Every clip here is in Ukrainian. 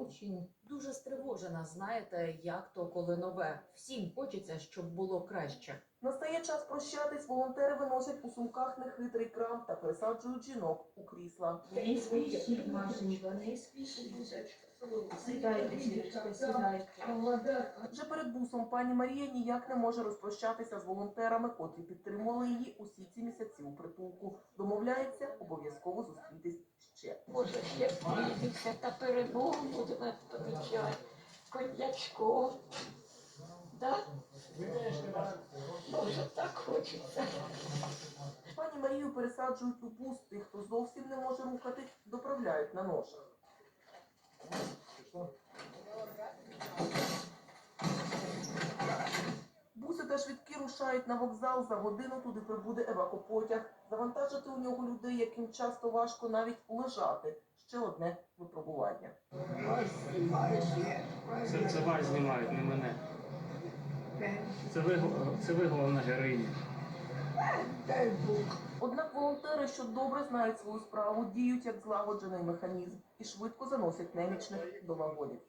Очень. Дуже стривожена, знаєте, як то коли нове. Всім хочеться, щоб було краще. Настає час прощатись. Волонтери виносять у сумках нехитрий крам та пересаджують жінок у крісла. Не спішіть, Машенька, не спішіть. Сідайте, Сірочка, сідайте. Вже перед бусом пані Марія ніяк не може розпрощатися з волонтерами, котрі підтримували її усі ці місяці у притулку. Домовляється обов'язково зустрітись ще. Боже, ще прийдеться та перемогу будемо помічати. Коньячком. Да? Боже, так хочеться. Пані Марію пересаджують у бус. Тих, хто зовсім не може рухатись, доправляють на ношах. Та швидкі рушають на вокзал. За годину туди прибуде евакопотяг. Завантажити у нього людей, яким часто важко навіть лежати. Ще одне випробування. Це, це вас знімають, не мене. Це ви, це ви головна героїня. Однак волонтери, що добре знають свою справу, діють як злагоджений механізм і швидко заносять немічних до вагонів.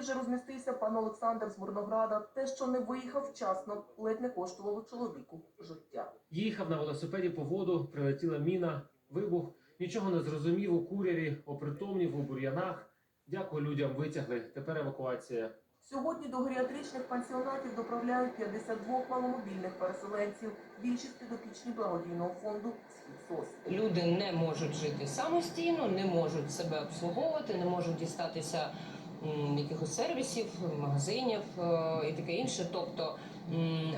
Вже розмістився пан Олександр з Мирнограда. Те, що не виїхав вчасно, ледь не коштувало чоловіку життя. Їхав на велосипеді по воду, прилетіла міна, вибух. Нічого не зрозумів у курярі, опритомнів у бур'янах. Дякую людям, витягли. Тепер евакуація. Сьогодні до геріатричних пансіонатів доправляють 52 маломобільних переселенців. Більшість підопічні благодійного фонду «Схід СОС». Люди не можуть жити самостійно, не можуть себе обслуговувати, не можуть дістатися якихось сервісів, магазинів е, і таке інше. Тобто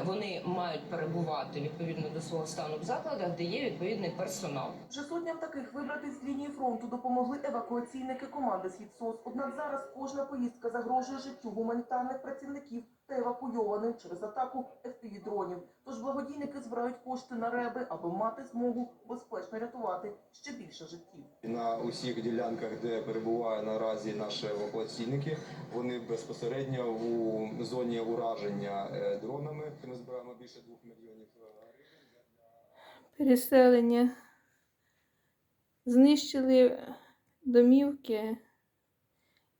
вони мають перебувати відповідно до свого стану в закладах, де є відповідний персонал. Вже сотням таких вибратись з лінії фронту допомогли евакуаційники команди «Схід СОС». Однак зараз кожна поїздка загрожує життю гуманітарних працівників та евакуйованих через атаку FPV-дронів. Тож благодійники збирають кошти на реби, аби мати змогу безпечно рятувати ще більше життів. На усіх ділянках, де перебувають наразі наші евакуаційники, вони безпосередньо у зоні ураження е, дронами. Ми збираємо більше двох мільйонів е, переселення. Знищили домівки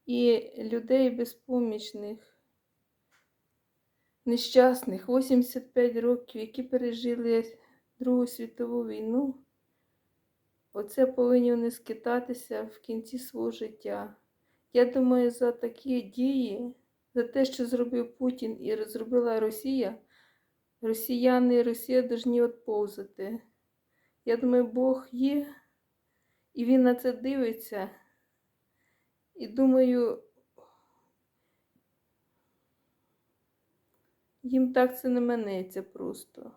і людей безпомічних, нещасних, 85 років, які пережили Другу світову війну. Оце повинні вони скитатися в кінці свого життя. Я думаю, за такі дії, за те, що зробив Путін і зробила Росія, росіяни і Росія повинні відповзати. Я думаю, Бог є, і Він на це дивиться. І думаю, їм так це не минеться просто.